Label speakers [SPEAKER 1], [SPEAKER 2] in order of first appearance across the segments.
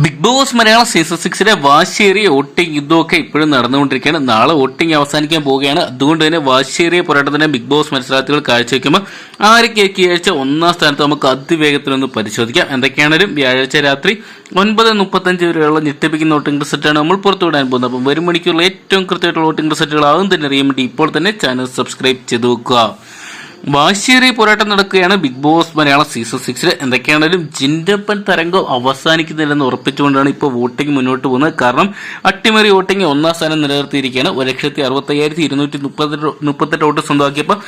[SPEAKER 1] Big boss Malayalam season സിക്സിലെ വാശേറിയ voting യുദ്ധമൊക്കെ ഇപ്പോഴും നടന്നുകൊണ്ടിരിക്കുകയാണ്. നാളെ വോട്ടിംഗ് അവസാനിക്കാൻ പോവുകയാണ്. അതുകൊണ്ട് തന്നെ വാശേറിയ പോരാട്ടത്തിന് ബിഗ് ബോസ് മത്സരാർത്ഥികൾ കാഴ്ചവെക്കുമ്പോൾ ആരൊക്കെയൊക്കെ ഈ ആഴ്ച ഒന്നാം സ്ഥാനത്ത് നമുക്ക് അതിവേഗത്തിലൊന്ന് പരിശോധിക്കാം. എന്തൊക്കെയാണെങ്കിലും വ്യാഴാഴ്ച രാത്രി ഒൻപത് മുപ്പത്തഞ്ച് വരെയുള്ള ഞെട്ടിപ്പിക്കുന്ന വോട്ടിംഗ് റിസൾട്ടാണ് നമ്മൾ പുറത്തുവിടാൻ പോകുന്നത്. അപ്പം വരും മണിക്കൂറിൽ ഏറ്റവും കൃത്യമായിട്ടുള്ള വോട്ടിംഗ് റിസൾട്ടുകൾ ആകും തന്നെ അറിയാൻ വേണ്ടി ഇപ്പോൾ തന്നെ ചാനൽ സബ്സ്ക്രൈബ് ചെയ്ത് വെക്കുക. വാശിയേറിയ പോരാട്ടം നടക്കുകയാണ് ബിഗ് ബോസ് മലയാളം സീസൺ സിക്സിൽ എന്തൊക്കെയാണെങ്കിലും ജിൻഡപ്പൻ തരംഗം അവസാനിക്കുന്നില്ലെന്ന് ഉറപ്പിച്ചുകൊണ്ടാണ് ഇപ്പോൾ വോട്ടിംഗ് മുന്നോട്ട് പോകുന്നത്. കാരണം അട്ടിമറി വോട്ടിംഗ് ഒന്നാം സ്ഥാനം നിലനിർത്തിയിരിക്കുകയാണ്. ഒരു ലക്ഷത്തി അറുപത്തയ്യായിരത്തി ഇരുന്നൂറ്റി മുപ്പത്തെട്ട് വോട്ട് സ്വന്തമാക്കിയപ്പോൾ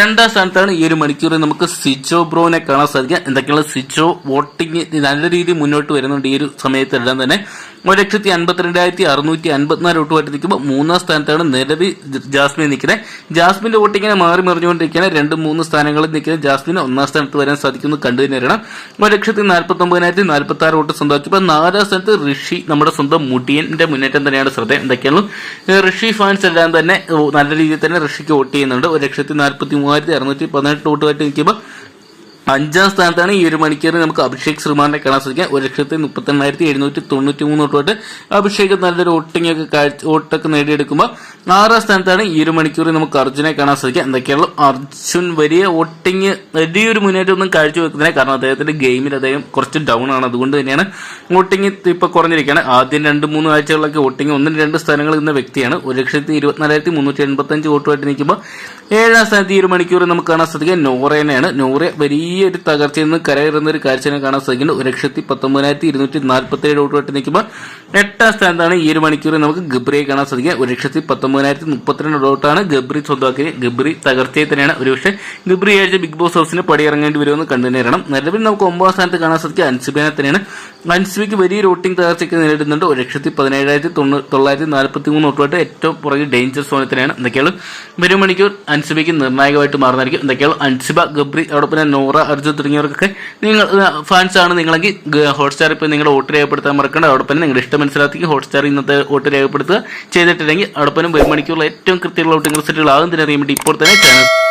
[SPEAKER 1] രണ്ടാം സ്ഥാനത്താണ് ഈ ഒരു മണിക്കൂറിൽ നമുക്ക് സിജോ ബ്രോനെ കാണാൻ സാധിക്കുക. എന്തൊക്കെയാണ് സിജോ വോട്ടിംഗ് നല്ല രീതിയിൽ മുന്നോട്ട് വരുന്നുണ്ട് ഈ ഒരു സമയത്തെല്ലാം തന്നെ. ഒരു ലക്ഷത്തി അൻപത്തിരണ്ടായിരത്തി അറുന്നൂറ്റി അൻപത്തിനാല് വോട്ടുമായിട്ട് നിൽക്കുമ്പോൾ മൂന്നാം സ്ഥാനത്താണ് നിലവിൽ ജാസ്മിൻ നിൽക്കുന്നത്. ജാസ്മിന്റെ വോട്ടിങ്ങനെ മാറി മറിഞ്ഞുകൊണ്ടിരിക്കുകയാണ്. രണ്ട് മൂന്ന് സ്ഥാനങ്ങളിൽ നിൽക്കുന്ന ജാസ്മിന് ഒന്നാം സ്ഥാനത്ത് വരാൻ സാധിക്കുന്നു കണ്ടു തന്നെ അറിയണം ഒരു ലക്ഷത്തി നാൽപ്പത്തി ഒമ്പതിനായിരത്തി നാൽപ്പത്തി ആറ് വോട്ട് സ്വന്തമാക്കിയപ്പോൾ നാലാം സ്ഥാനത്ത് ഋഷി നമ്മുടെ സ്വന്തം മുടിയന്റെ മുന്നേറ്റം തന്നെയാണ് ശ്രദ്ധ. എന്തൊക്കെയാണ് ഋഷി ഫാൻസ് എല്ലാം തന്നെ നല്ല രീതിയിൽ തന്നെ ഋഷിക്ക് വോട്ട് ചെയ്യുന്നുണ്ട്. ഒരു ലക്ഷത്തി നാൽപ്പത്തി മൂവായിരത്തി അറുന്നൂറ്റി പതിനെട്ട് വോട്ടുമായിട്ട് നിൽക്കുമ്പോൾ അഞ്ചാം സ്ഥാനത്താണ് ഈ ഒരു മണിക്കൂറിൽ നമുക്ക് അഭിഷേക് ശ്രീമാനെ കാണാൻ സാധിക്കുക. ഒരു ലക്ഷത്തി മുപ്പത്തി എണ്ണായിരത്തി എഴുന്നൂറ്റി തൊണ്ണൂറ്റി മൂന്ന് വോട്ടുമായിട്ട് അഭിഷേക് നല്ലൊരു ഒക്കെ കാഴ്ച വോട്ടൊക്കെ നേടിയെടുക്കുമ്പോൾ ആറാം സ്ഥാനത്താണ് ഈ ഒരു മണിക്കൂറിൽ നമുക്ക് അർജുനെ കാണാൻ സാധിക്കുക. എന്തൊക്കെയാണ് അർജുൻ വലിയ വോട്ടിംഗ് വലിയൊരു മുന്നേറ്റം ഒന്നും കാഴ്ചവെക്കുന്നില്ല. കാരണം അദ്ദേഹത്തിന്റെ ഗെയിമിൽ അദ്ദേഹം കുറച്ച് ഡൗൺ ആണ്. അതുകൊണ്ട് തന്നെയാണ് വോട്ടിംഗ് ഇപ്പൊ കുറഞ്ഞിരിക്കുകയാണ്. ആദ്യം രണ്ട് മൂന്ന് ആഴ്ചകളിലൊക്കെ വോട്ടിംഗ് ഒന്നും രണ്ട് സ്ഥാനങ്ങളിൽ നിന്ന വ്യക്തിയാണ്. ഒരു ലക്ഷത്തി ഇരുപത്തിനാലായിരത്തി മുന്നൂറ്റി എൺപത്തി അഞ്ച് വോട്ടുമായിട്ട് നിൽക്കുമ്പോൾ ഏഴാം സ്ഥാനത്ത് ഈ ഒരു മണിക്കൂർ നമുക്ക് കാണാൻ സാധിക്കുക. നോറേനെയാണ് നോറെ വലിയൊരു തകർച്ചയിൽ നിന്ന് കരകയറുന്ന ഒരു കാഴ്ചനെ കാണാൻ സാധിക്കുന്നത് ഒരു ലക്ഷത്തി പത്തൊമ്പതിനായിരത്തി ഇരുന്നൂറ്റി നാൽപ്പത്തി ഏഴ് വോട്ടുമായിട്ട് നിൽക്കുമ്പോൾ എട്ടാം സ്ഥാനത്താണ് ഈ ഒരു മണിക്കൂർ നമുക്ക് ഗബ്രിയെ കാണാൻ സാധിക്കുക. ഒരു ലക്ഷത്തി പത്തൊമ്പതിനായിരത്തി മുപ്പത്തിരണ്ട് വോട്ടാണ് ഗബ്രി സ്വന്തമാക്കിയത്. ഗബ്രി തകർച്ചയിൽ തന്നെയാണ്. ഒരുപക്ഷെ ഗബ്രി ആഴ്ച ബിഗ് ബോസ് ഹൗസിന് പടിയിറങ്ങേണ്ടി വരുമെന്ന് കണ്ടുതന്നെയാണ് നിലവിൽ നമുക്ക് ഒമ്പതാം സ്ഥാനത്ത് കാണാൻ സാധിക്കുക അൻസിബിനെ തന്നെയാണ്. അൻസിബിക്ക് വലിയൊരു ഓട്ടിംഗ് തകർച്ചയ്ക്ക് നേരിടുന്നുണ്ട്. ഒരു ലക്ഷത്തി പതിനേഴായിരത്തി തൊണ്ണൂറ്റി തൊള്ളായിരത്തി നാൽപ്പത്തി മൂന്ന് വോട്ടുമായിട്ട് ഏറ്റവും പുറകെ ഡേഞ്ചർ സോണിൽ തന്നെയാണ്. എന്തൊക്കെയാണ് വരും മണിക്കൂർ. അൻസിബയ്ക്ക് നിർണായകമായിട്ട് മാറുന്നതായിരിക്കും. എന്തൊക്കെയാണ്? അൻസിബ ഗബ്രി അതോടൊപ്പം നോറ അർജുൻ തുടങ്ങിയവർക്കൊക്കെ നിങ്ങൾ ഫാൻസ് ആണ് നിങ്ങളെങ്കിൽ ഹോട്ട്സ്റ്റാർ ഇപ്പോൾ നിങ്ങളുടെ വോട്ട് രേഖപ്പെടുത്താൻ മറക്കേണ്ട. അതോടൊപ്പം നിങ്ങളുടെ ഇഷ്ടം മനസ്സിലാക്കി ഹോട്ട്സ്റ്റാർ ഇന്നത്തെ വോട്ട് രേഖപ്പെടുത്തുക ചെയ്തിട്ടില്ലെങ്കിൽ അതോടൊപ്പം ഒരു ഏറ്റവും കൃത്യമുള്ള വോട്ടിംഗ് റിസൾട്ടുകൾ ആകുന്നതിന് അറിയാൻ വേണ്ടി ഇപ്പോൾ തന്നെ ചാനൽ